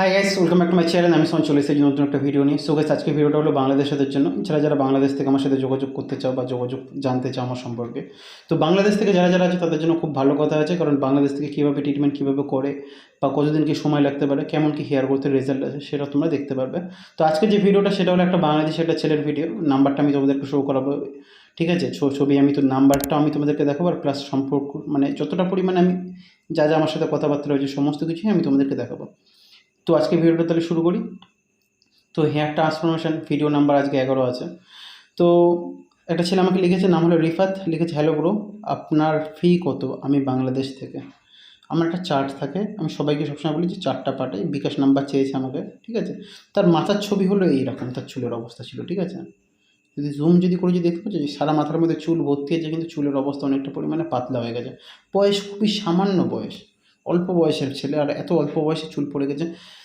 Hi guys welcome back to my channel আমি সোন চলে এসেছি নতুন একটা ভিডিও নিয়ে। সো গাইস আজকে ভিডিওটা হলো বাংলাদেশের জন্য। যারা যারা বাংলাদেশ থেকে আমার সাথে যোগাযোগ করতে চাও বা যোগাযোগ জানতে চাও আমার সম্পর্কে। তো বাংলাদেশ থেকে যারা যারা আছে, তাদের জন্য খুব ভালো কথা আছে। কারণ বাংলাদেশ থেকে কীভাবে ট্রিটমেন্ট কীভাবে করে, বা কতদিন কি সময় লাগতে পারে, কেমন কি হেয়ার গ্রোথের রেজাল্ট আছে, সেটা তোমরা দেখতে পারবে। তো আজকে যে ভিডিওটা সেটা হলো একটা বাংলাদেশের একটা ছেলের ভিডিও নাম্বারটা আমি তোমাদেরকে শো করাবো। ঠিক আছে? ছবি, আমি তো নাম্বারটা আমি তোমাদেরকে দেখাবো আর প্লাস সম্পর্ক মানে যতটা পরিমাণে আমি যা যা আমার সাথে কথাবার্তা রয়েছে, সমস্ত কিছুই আমি তোমাদেরকে দেখাবো। তো আজকে ভিডিওটা তাহলে শুরু করি। তো হেয়ার ট্রান্সফরমেশন ভিডিও নাম্বার আজকে এগারো আছে। তো একটা ছেলে আমাকে লিখেছে, নাম হলো রিফাত, লিখেছে হ্যালো ব্রো আপনার ফি কত? আমি বাংলাদেশ থেকে। আমার একটা চার্ট থাকে, আমি সবাইকে সবসময় বলি যে চারটা পাঠাই, বিকাশ নাম্বার চেয়েছে আমাকে, ঠিক আছে? তার মাথার ছবি হলো এইরকম, তার চুলের অবস্থা ছিল, ঠিক আছে? যদি জুম যদি করে যদি দেখতে পাচ্ছি সারা মাথার মধ্যে চুল ভর্তি আছে, কিন্তু চুলের অবস্থা অনেকটা পরিমাণে পাতলা হয়ে গেছে। বয়স খুবই সামান্য বয়স। অল্প বয়সের ছেলে আর এত অল্প বয়সে চুল পড়ে গেছে।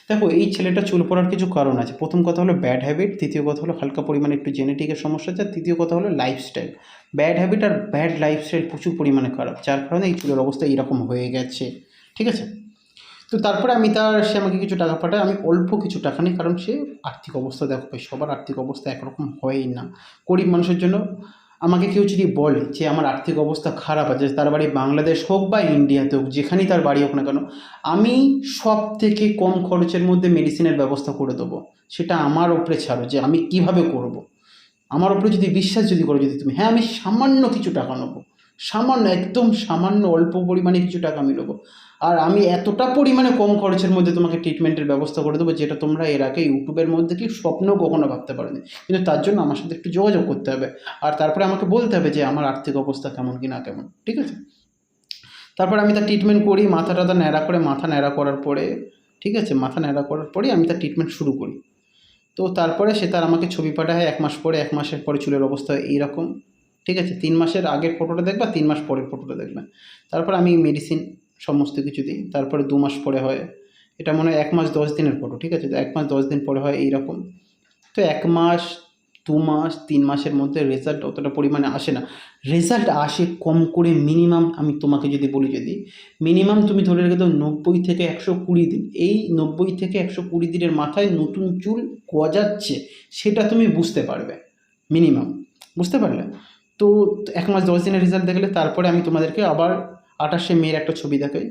দেখো, এই ছেলেটা চুল পড়ার কিছু কারণ আছে। প্রথম কথা হলো ব্যাড হ্যাবিট তৃতীয় কথা হলো হালকা পরিমাণে একটু জেনেটিকের সমস্যা আছে তৃতীয় কথা হলো লাইফস্টাইল ব্যাড হ্যাবিট আর ব্যাড লাইফস্টাইল প্রচুর পরিমাণে খারাপ, যার কারণে এই চুলের অবস্থা এইরকম হয়ে গেছে। ঠিক আছে? তো তারপরে আমি তার, সে আমাকে কিছু টাকা পাঠায়, আমি অল্প কিছু টাকা নিই, কারণ সে আর্থিক অবস্থা দেখো, সবার আর্থিক অবস্থা একরকম হয়ই না। গরিব মানুষের জন্য আমাকে কেউ যদি বলে যে আমার আর্থিক অবস্থা খারাপ আছে, তার বাড়ি বাংলাদেশ হোক বা ইন্ডিয়াতে হোক, যেখানেই তার বাড়ি হোক না কেন, আমি সব থেকে কম খরচের মধ্যে মেডিসিনের ব্যবস্থা করে দেবো সেটা আমার ওপরে ছাড়ো যে আমি কীভাবে করব। আমার ওপরে যদি বিশ্বাস যদি করো, যদি তুমি হ্যাঁ আমি সামান্য কিছু টাকা নেব সামান্য, একদম সামান্য অল্প পরিমাণে কিছু টাকা আমি নেব। আর আমি এতটা পরিমাণে কম খরচের মধ্যে তোমাকে ট্রিটমেন্টের ব্যবস্থা করে দেবো, যেটা তোমরা এর আগে ইউটিউবের মধ্যে কি স্বপ্ন কখনো ভাবতে পারোনি। কিন্তু তার জন্য আমার সাথে একটু যোগাযোগ করতে হবে। আর তারপরে আমাকে বলতে হবে যে আমার আর্থিক অবস্থা কেমন কি না কেমন, ঠিক আছে? তারপর আমি তার ট্রিটমেন্ট করি, মাথা টাথা ন্যাড়া করে, মাথা ন্যাড়া করার পরে, ঠিক আছে? মাথা ন্যাড়া করার পরে আমি তার ট্রিটমেন্ট শুরু করি। তো তারপরে সে তার আমাকে ছবি পাঠায়, এক মাস পরে, এক মাসের পরে চুলের অবস্থা এইরকম। ঠিক আছে, তিন মাসের আগের ফটোটা দেখবা, তিন মাস পরের ফটোটা দেখবে। তারপর আমি মেডিসিন সমস্ত কিছু দিই, তারপরে দু মাস পরে হয়, এটা মনে হয় এক মাস দশ দিনের ফটো ঠিক আছে, তো এক মাস দশ দিন পরে হয় এইরকম। তো এক মাস, দু মাস, তিন মাসের মধ্যে রেজাল্ট অতটা পরিমাণে আসে না। রেজাল্ট আসে কম করে মিনিমাম আমি তোমাকে যদি বলি যদি মিনিমাম তুমি ধরে রেখে দাও নব্বই থেকে একশো কুড়ি দিন। এই নব্বই থেকে একশো কুড়ি দিনের মাথায় নতুন চুল গজাচ্ছে, সেটা তুমি বুঝতে পারবে মিনিমাম বুঝতে পারলে? তো এক মাস, দশ দিনের রেজাল্ট দেখলে তারপরে আমি তোমাদেরকে আবার আঠাশে মেয়ের একটা ছবি দেখাই।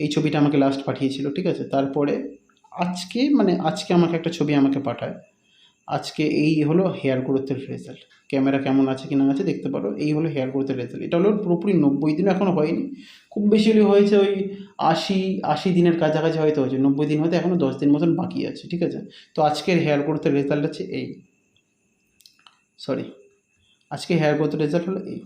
এই ছবিটা আমাকে লাস্ট পাঠিয়েছিল, ঠিক আছে? তারপরে আজকে মানে আজকে আমাকে একটা ছবি আমাকে পাঠায়। আজকে এই হলো হেয়ার গ্রোথের রেজাল্ট ক্যামেরা কেমন আছে কি না আছে দেখতে পারো। এই হলো হেয়ার গ্রোথের রেজাল্ট এটা হলো পুরোপুরি নব্বই দিন এখনও হয়নি। খুব বেশি হলে হয়েছে ওই আশি আশি দিনের কাছাকাছি হয়তো হয়েছে। নব্বই দিন হতে এখনও দশ দিন মতন বাকি আছে, ঠিক আছে? তো আজকের হেয়ার গ্রোথের রেজাল্ট হচ্ছে এই। সরি আজকে হেয়ার গ্রোথের রেজাল্ট হলো এই।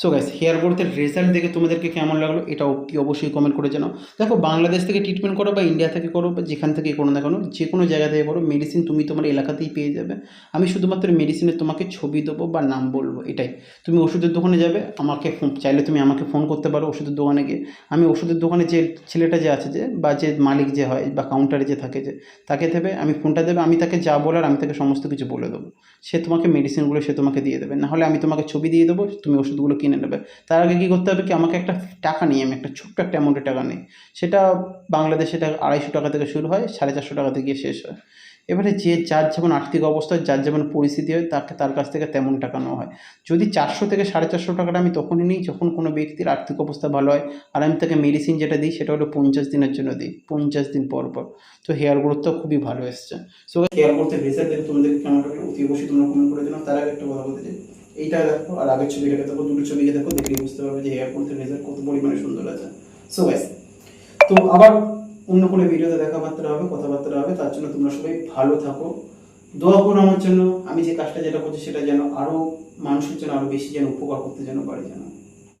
সো গাইস হেয়ার গ্রোথের রেজাল্ট দেখে তোমাদেরকে কেমন লাগল এটা অতি অবশ্যই কমেন্ট করে জানাও। দেখো, বাংলাদেশ থেকে ট্রিটমেন্ট করো বা ইন্ডিয়া থেকে করো বা যেখান থেকে করো না কেন, যে কোনো জায়গা থেকে করো মেডিসিন তুমি তোমার এলাকাতেই পেয়ে যাবে। আমি শুধুমাত্র মেডিসিনের তোমাকে ছবি দেবো বা নাম বলব, এটাই। তুমি ওষুধের দোকানে যাবে, আমাকে ফোন, চাইলে তুমি আমাকে ফোন করতে পারো ওষুধের দোকানে গিয়ে। আমি ওষুধের দোকানে যে ছেলেটা যে আছে যে, বা যে মালিক যে হয় বা কাউন্টারে যে থাকে যে, তাকে দেবে, আমি ফোনটা দেবে, আমি তাকে যা বলার আমি তাকে সমস্ত কিছু বলে দেবো। সে তোমাকে মেডিসিনগুলো সে তোমাকে দিয়ে দেবে। নাহলে আমি তোমাকে ছবি দিয়ে দেবো, তুমি ওষুধগুলো কিনে নেবে। তার আগে কী করতে হবে কি, আমাকে একটা টাকা নিই আমি একটা ছোট্ট একটা অ্যামাউন্টের টাকা নিই। সেটা বাংলাদেশে টাকা আড়াইশো টাকা থেকে শুরু হয়, সাড়ে চারশো টাকা থেকে শেষ হয়। এবারে যে যার যেমন আর্থিক অবস্থা, যার যেমন পরিস্থিতি হয়, তাকে তার কাছ থেকে তেমন টাকা নেওয়া হয়। যদি চারশো থেকে সাড়ে চারশো টাকাটা আমি তখনই নিই, যখন কোনো ব্যক্তির আর্থিক অবস্থা ভালো হয়। আর আমি তাকে মেডিসিন যেটা দিই, সেটা হলো পঞ্চাশ দিনের জন্য দিই, পঞ্চাশ দিন পর পর। তো হেয়ার গ্রোথটা খুবই ভালো এসছে। সো হেয়ার গ্রোথের রেজাল্ট দেখে তোমাদেরকে কেমন অতি অবশ্যই তোমরা কমেন্ট করে দিলাম তার আগে একটা কথা বলতে চাই। এইটা দেখো, আর আগের ছবিটাকে দেখো, দুটো ছবিকে দেখো দেখলে বুঝতে পারবে যে এয়ারপোর্টের রেজাল্ট কত পরিমাণে সুন্দর আছে। সো গাইস তো আবার অন্য কোনো ভিডিওতে দেখাবার্তা হবে, কথাবার্তা হবে, তার জন্য তোমরা সবাই ভালো থাকো। দোয়া করো আমার জন্য, আমি যে কাজটা যেটা করছি সেটা যেন আরও মানুষের জন্য আরও বেশি যেন উপকার করতে যেন পারি যেন।